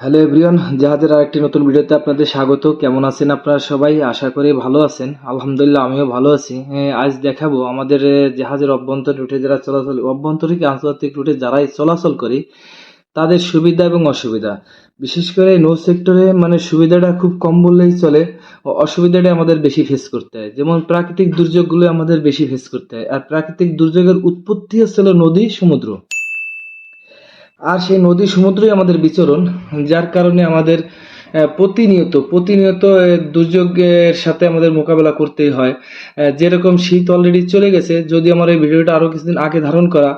Hello everyone, জাহাজের আরেকটি নতুন ভিডিওতে আপনাদের স্বাগত। কেমন আছেন আপনারা সবাই? আশা করি ভালো আছেন। আলহামদুলিল্লাহ, আমিও ভালো আছি। আজ দেখাবো আমাদের জাহাজের অভ্যন্তর রুটে যারা চলাচল, অভ্যন্তরীণ আন্তর্জাতিক রুটে যারাই চলাচল করি, তাদের সুবিধা এবং অসুবিধা। বিশেষ করে নো সেক্টরে মানে সুবিধাটা খুব কম বললেই চলে অসুবিধাটা আমাদের বেশি ফেস করতে হয়। যেমন প্রাকৃতিক দুর্যোগগুলো আমাদের বেশি ফেস করতে হয়। আর প্রাকৃতিক দুর্যোগের উৎপত্তি হচ্ছিল নদী, সমুদ্র। আর সেই নদী সমুদ্রই আমাদের বিচরণ, যার কারণে আমাদের প্রতিনিয়ত প্রতিনিয়ত দুর্যোগের সাথে আমাদের মোকাবেলা করতেই হয়। যেরকম শীত অলরেডি চলে গেছে, যদি আমার এই ভিডিওটা আরও কিছুদিন আগে ধারণ করা,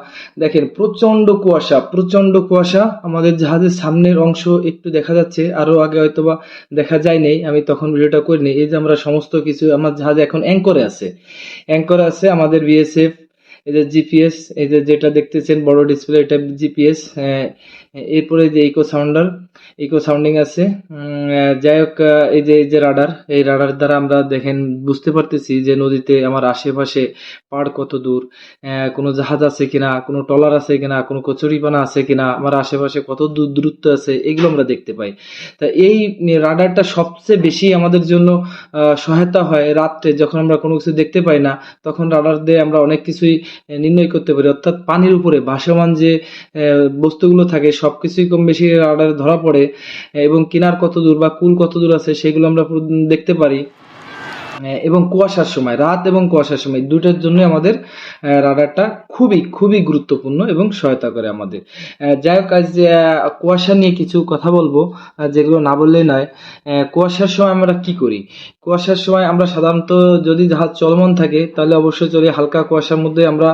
দেখেন প্রচণ্ড কুয়াশা প্রচণ্ড কুয়াশা, আমাদের জাহাজের সামনের অংশ একটু দেখা যাচ্ছে আরও আগে হয়তোবা দেখা যায়নি, আমি তখন ভিডিওটা করিনি। এই যে আমরা সমস্ত কিছু, আমার জাহাজ এখন অ্যাঙ্করে আছে। অ্যাঙ্করে আছে আমাদের বিএসএফ এই যে জিপিএস এই যে যেটা দেখতেছেন বড় ডিসপ্লে এটা জিপিএস এরপরে যে ইকো সাউন্ডার ইকো সাউন্ডিং আছে। যাই হোক এই যে এই যে রাডার এই রাডার দ্বারা আমরা দেখেন, বুঝতে পারতেছি যে নদীতে আমার আশেপাশে পাড় কত দূর। কোনো জাহাজ আছে কিনা, কোনো ট্রলার আছে কিনা, কোনো কচুরিপানা আছে কিনা, আমার আশেপাশে কত দূর দূরত্ব আছে, এগুলো আমরা দেখতে পাই। তা এই রাডারটা সবচেয়ে বেশি আমাদের জন্য সহায়তা হয় রাত্রে যখন আমরা কোনো কিছু দেখতে পাই না, তখন রাডার দিয়ে আমরা অনেক কিছুই নির্ণয় করতে পারি। অর্থাৎ পানির উপরে ভাসমান যে বস্তুগুলো থাকে সবকিছুই কম বেশি রাডারে ধরা পড়ে, এবং কিনার কত দূর বা কুল কত দূর আছে, সেগুলো আমরা দেখতে পারি। এবং কুয়াশার সময়, রাত এবং কুয়াশার সময়, দুটোর জন্য আমাদের রাডারটা খুবই খুবই গুরুত্বপূর্ণ এবং সহায়তা করে আমাদের। যাই হোক, আজ কুয়াশা নিয়ে কিছু কথা বলব যেগুলো না বললেই নয়। কুয়াশার সময় আমরা কি করি? কুয়াশার সময় আমরা সাধারণত যদি জাহাজ চলমান থাকে, তাহলে অবশ্যই চলে হালকা কুয়াশার মধ্যে আমরা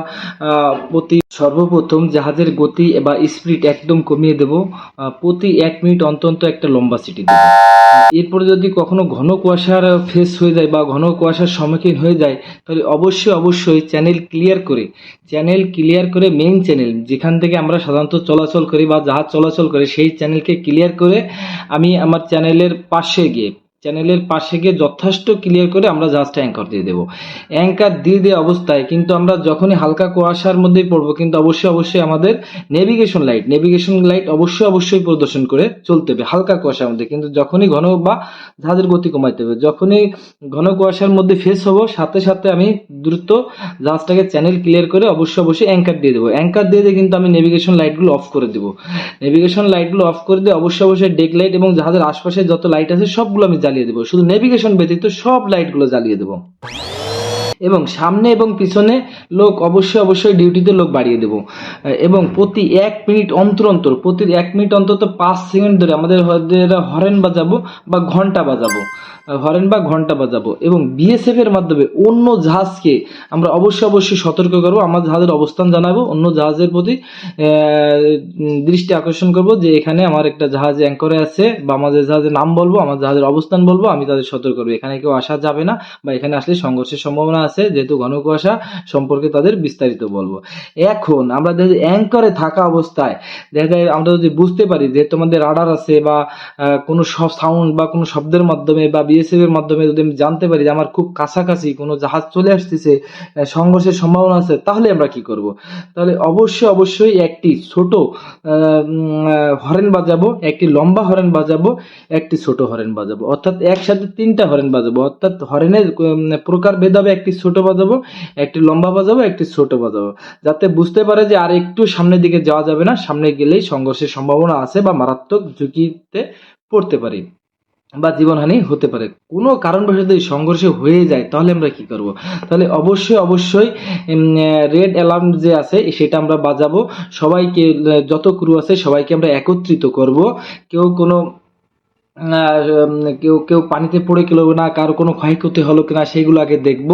প্রতি সর্বপ্রথম জাহাজের গতি বা স্পিড একদম কমিয়ে দেব প্রতি এক মিনিট অন্তর একটা লম্বা সিটি দেবো। এরপরে যদি কখনো ঘন কুয়াশার ফেস হয়ে যায় বা ঘন কুয়াশার সম্মুখীন হয়ে যায়, তাহলে অবশ্যই অবশ্যই চ্যানেল ক্লিয়ার করে চ্যানেল ক্লিয়ার করে মেইন চ্যানেল যেখান থেকে আমরা সাধারণত চলাচল করি বা জাহাজ চলাচল করে, সেই চ্যানেলকে ক্লিয়ার করে আমি আমার চ্যানেলের পাশে গিয়ে চ্যানেলের পাশে গিয়ে যথেষ্ট ক্লিয়ার করে আমরা জাহাজটা অ্যাঙ্কার দিয়ে দেবো। অ্যাঙ্কার দিয়ে দেওয়া অবস্থায় কিন্তু আমরা যখনই হালকা কুয়াশার মধ্যেই পড়ব, কিন্তু অবশ্যই অবশ্যই আমাদের নেভিগেশন লাইট নেভিগেশন লাইট অবশ্যই অবশ্যই প্রদর্শন করে চলতে হবে হালকা কুয়াশার মধ্যে। কিন্তু যখনই ঘন বা জাহাজের গতি কমাইতে হবে, যখনই ঘন কুয়াশার মধ্যে ফেস হব, সাথে সাথে আমি দ্রুত জাহাজটাকে চ্যানেল ক্লিয়ার করে অবশ্যই অবশ্যই অ্যাঙ্কার দিয়ে দেবো। অ্যাঙ্কার দিয়ে দিয়ে কিন্তু আমি নেভিগেশন লাইটগুলো অফ করে দেবো। নেভিগেশন লাইটগুলো অফ করে দিয়ে অবশ্যই অবশ্যই ডেক লাইট এবং জাহাজের আশপাশে যত লাইট আছে সবগুলো আমি জ্বালিয়ে দেবো। শুধু নেভিগেশন ব্যতীত সব লাইটগুলো জ্বালিয়ে দেবো। এবং সামনে এবং পিছনে লোক অবশ্যই অবশ্যই ডিউটিতে লোক বাড়িয়ে দেবো। এবং প্রতি এক মিনিট অন্তর অন্তর, প্রতি এক মিনিট অন্তত পাঁচ সেকেন্ড ধরে আমাদের হরেন বাজাবো বা ঘণ্টা বাজাবো। হরেন বা ঘণ্টা বাজাবো। এবং বিএসএফ এর মাধ্যমে অন্য জাহাজকে আমরা অবশ্যই অবশ্যই সতর্ক করব, আমার জাহাজের অবস্থান জানাব, অন্য জাহাজের প্রতি দৃষ্টি আকর্ষণ করব যে এখানে আমার একটা জাহাজ অ্যাঙ্করে আছে বা আমাদের জাহাজের নাম বলব, আমার জাহাজের অবস্থান বলব, আমি তাদের সতর্ক করব। এখানে কেউ আসা যাবে না বা এখানে আসলে সংঘর্ষের সম্ভাবনা আছে, যেহেতু ঘন কুয়াশা সম্পর্কে তাদের বিস্তারিত বলব। এখন আমরা যদি অ্যাঙ্করে থাকা অবস্থায়, দেখা যায় আমরা যদি বুঝতে পারি যে তোমাদের রাডার আছে বা কোনো সাউন্ড বা কোনো শব্দের মাধ্যমে বা বিএসএফ এর মাধ্যমে যদি আমি জানতে পারি যে আমার খুব কাছাকাছি কোনো জাহাজ চলে আসতেছে সংঘর্ষের সম্ভাবনা আছে, তাহলে আমরা কি করব? তাহলে অবশ্যই অবশ্যই একটি ছোট হরেন বাজাবো, একটি লম্বা হরেন বাজাবো, একটি ছোট হরেন বাজাবো। অর্থাৎ একসাথে তিনটা হরেন বাজাবো। অর্থাৎ হরেনের প্রকার ভেদ হবে একটি ছোট বাজাবো, একটি লম্বা বাজাবো, একটি ছোট বাজাবো। যাতে বুঝতে পারে যে আর একটু সামনের দিকে যাওয়া যাবে না, সামনে গেলেই সংঘর্ষের সম্ভাবনা আছে বা মারাত্মক ঝুঁকিতে পড়তে পারি বা জীবনহানি হতে পারে। কোনো কারণবশত যদি সংঘর্ষ হয়ে যায়, তাহলে আমরা কি করব? তাহলে অবশ্যই অবশ্যই রেড অ্যালার্ম যে আছে, সেটা আমরা বাজাবো। সবাইকে, যত ক্রু আছে, সবাইকে আমরা একত্রিত করব। কেউ কোনো কেউ কেউ পানিতে পড়ে গেল না, কারও কোনো ক্ষয়ক্ষতি হলো কিনা সেগুলো আগে দেখব।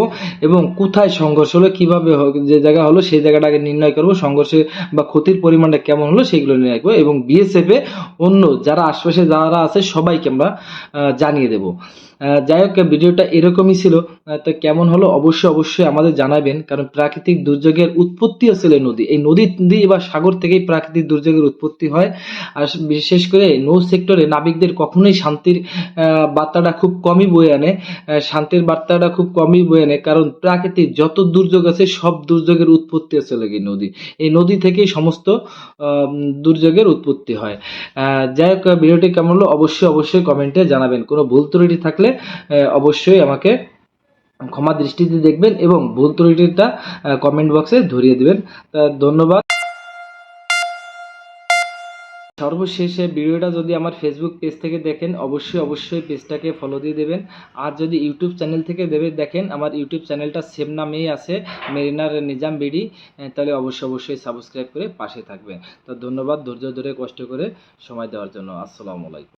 এবং কোথায় সংঘর্ষ হলো, কীভাবে যে জায়গা হলো, সেই জায়গাটা আগে নির্ণয় করব, সংঘর্ষে বা ক্ষতির পরিমাণটা কেমন হলো সেগুলো নির্ণয় করব এবং বিএসএফে অন্য যারা আশপাশে যারা আছে, সবাইকে আমরা জানিয়ে দেব। যাই হোক ভিডিওটা এরকমই ছিল। তো কেমন হলো? অবশ্যই অবশ্যই আমাদের জানাবেন। কারণ প্রাকৃতিক দুর্যোগের উৎপত্তি ছিল এই নদী। এই নদী নদী বা সাগর থেকেই প্রাকৃতিক দুর্যোগের উৎপত্তি হয়। আর বিশেষ করে নৌ সেক্টরে নাবিকদের কখনোই শান্তির বার্তাটা খুব কমই বয়ে আনে। শান্তির বার্তাটা খুব কমই বয়ে আনে। কারণ প্রাকৃতিক যত দুর্যোগ আছে, সব দুর্যোগের উৎপত্তি হচ্ছে লাগে নদী। এই নদী থেকেই সমস্ত দুর্যোগের উৎপত্তি হয়। যাই হোক, ভিডিওটি কেমন হলো অবশ্যই অবশ্যই কমেন্টে জানাবেন। কোনো ভুল ত্রুটি থাকলে অবশ্যই আমাকে ক্ষমা দৃষ্টিতে দেখবেন এবং ভুল ত্রুটিটা কমেন্ট বক্সে ধরিয়ে দেবেন। ধন্যবাদ। সর্বশেষে ভিডিওটা যদি আমার ফেসবুক পেজ থেকে দেখেন, অবশ্যই অবশ্যই পেজটাকে ফলো দিয়ে দেবেন। আর যদি ইউটিউব চ্যানেল থেকে দেবে দেখেন, আমার ইউটিউব চ্যানেলটা সেম নামেই আছে মেরিনার নিজাম বিডি তাহলে অবশ্যই অবশ্যই সাবস্ক্রাইব করে পাশে থাকবেন। তো ধন্যবাদ, ধৈর্য ধরে কষ্ট করে সময় দেওয়ার জন্য। আসসালামু আলাইকুম।